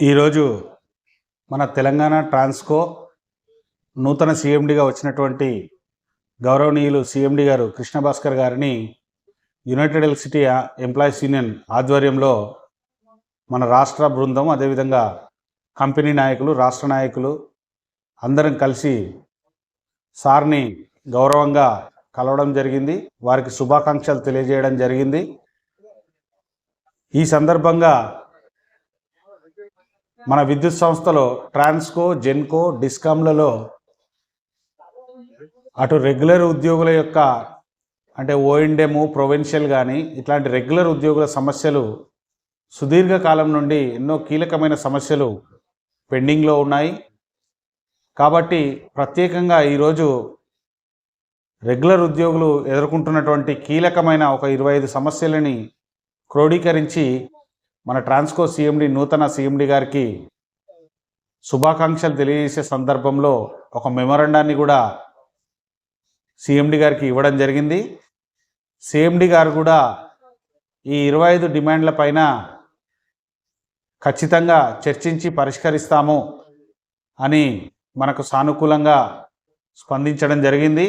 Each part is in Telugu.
ఈరోజు మన తెలంగాణ ట్రాన్స్కో నూతన సీఎండిగా వచ్చినటువంటి గౌరవనీయులు సీఎండి గారు కృష్ణ భాస్కర్ గారిని యునైటెడ్ ఎలక్ట్రిసిటీ ఎంప్లాయీస్ యూనియన్ ఆధ్వర్యంలో మన రాష్ట్ర బృందం అదేవిధంగా కంపెనీ నాయకులు రాష్ట్ర నాయకులు అందరం కలిసి సార్ని గౌరవంగా కలవడం జరిగింది. వారికి శుభాకాంక్షలు తెలియజేయడం జరిగింది. ఈ సందర్భంగా మన విద్యుత్ సంస్థలో ట్రాన్స్కో జెన్కో డిస్కామ్లలో అటు రెగ్యులర్ ఉద్యోగుల యొక్క అంటే ఓఎండెము ప్రొవిన్షియల్ కానీ ఇట్లాంటి రెగ్యులర్ ఉద్యోగుల సమస్యలు సుదీర్ఘకాలం నుండి ఎన్నో కీలకమైన సమస్యలు పెండింగ్లో ఉన్నాయి. కాబట్టి ప్రత్యేకంగా ఈరోజు రెగ్యులర్ ఉద్యోగులు ఎదుర్కొంటున్నటువంటి కీలకమైన ఒక ఇరవై ఐదు సమస్యలని క్రోడీకరించి మన ట్రాన్స్కో సీఎండి నూతన సీఎండి గారికి శుభాకాంక్షలు తెలియజేసే సందర్భంలో ఒక మెమొరండాన్ని కూడా సీఎండి గారికి ఇవ్వడం జరిగింది. సీఎండి గారు కూడా ఈ ఇరవై ఐదు డిమాండ్ల పైన ఖచ్చితంగా చర్చించి పరిష్కరిస్తాము అని మనకు సానుకూలంగా స్పందించడం జరిగింది.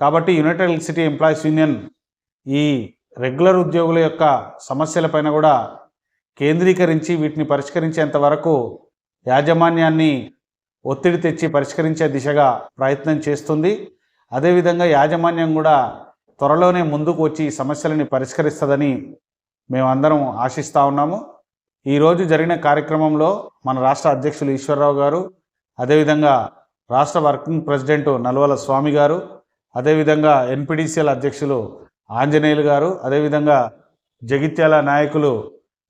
కాబట్టి యునైటెడ్ ఎలక్ట్రిసిటీ ఎంప్లాయీస్ యూనియన్ ఈ రెగ్యులర్ ఉద్యోగుల యొక్క సమస్యలపైన కూడా కేంద్రీకరించి వీటిని పరిష్కరించేంత వరకు యాజమాన్యాన్ని ఒత్తిడి తెచ్చి పరిష్కరించే దిశగా ప్రయత్నం చేస్తుంది. అదేవిధంగా యాజమాన్యం కూడా త్వరలోనే ముందుకు వచ్చి ఈ సమస్యలని పరిష్కరిస్తుందని మేమందరం ఆశిస్తూ ఉన్నాము. ఈరోజు జరిగిన కార్యక్రమంలో మన రాష్ట్ర అధ్యక్షులు ఈశ్వరరావు గారు అదేవిధంగా రాష్ట్ర వర్కింగ్ ప్రెసిడెంట్ నల్వల స్వామి గారు అదేవిధంగా ఎన్పిడిసిఎల్ అధ్యక్షులు ఆంజనేయులు గారు అదేవిధంగా జగిత్యాల నాయకులు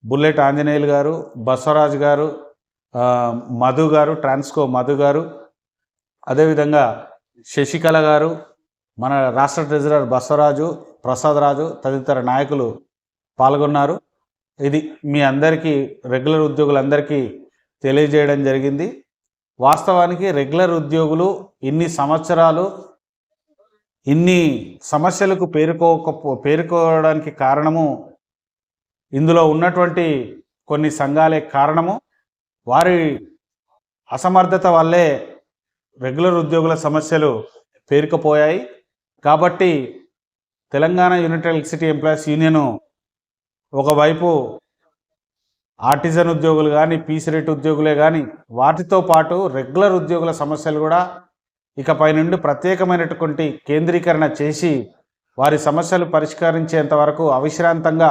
బుల్లెట్ ఆంజనేయులు గారు బసవరాజు గారు మధు గారు ట్రాన్స్కో మధు గారు అదేవిధంగా శశికళ గారు మన రాష్ట్ర ట్రెజరర్ బసవరాజు ప్రసాద్ రాజు తదితర నాయకులు పాల్గొన్నారు. ఇది మీ అందరికీ రెగ్యులర్ ఉద్యోగులందరికీ తెలియజేయడం జరిగింది. వాస్తవానికి రెగ్యులర్ ఉద్యోగులు ఇన్ని సంవత్సరాలు ఇన్ని సమస్యలకు పేరుకోక పేరుకోవడానికి కారణము ఇందులో ఉన్నటువంటి కొన్ని సంఘాలే కారణము. వారి అసమర్థత వల్లే రెగ్యులర్ ఉద్యోగుల సమస్యలు పేరుకుపోయాయి. కాబట్టి Telangana united electricity employees union ఒకవైపు ఆర్టిజన్ ఉద్యోగులు కానీ పీసీ రేట్ ఉద్యోగులే కానీ వాటితో పాటు రెగ్యులర్ ఉద్యోగుల సమస్యలు కూడా ఇకపై నుండి ప్రత్యేకమైనటువంటి కేంద్రీకరణ చేసి వారి సమస్యలు పరిష్కరించేంత వరకు అవిశ్రాంతంగా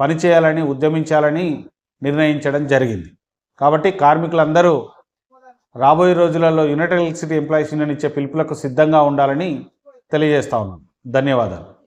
పనిచేయాలని ఉద్యమించాలని నిర్ణయించడం జరిగింది. కాబట్టి కార్మికులందరూ రాబోయే రోజులలో యునైటెడ్ ఎలక్ట్రిసిటీ ఎంప్లాయీస్ యూనియన్ ఇచ్చే పిలుపులకు సిద్ధంగా ఉండాలని తెలియజేస్తా ఉన్నాను ధన్యవాదాలు.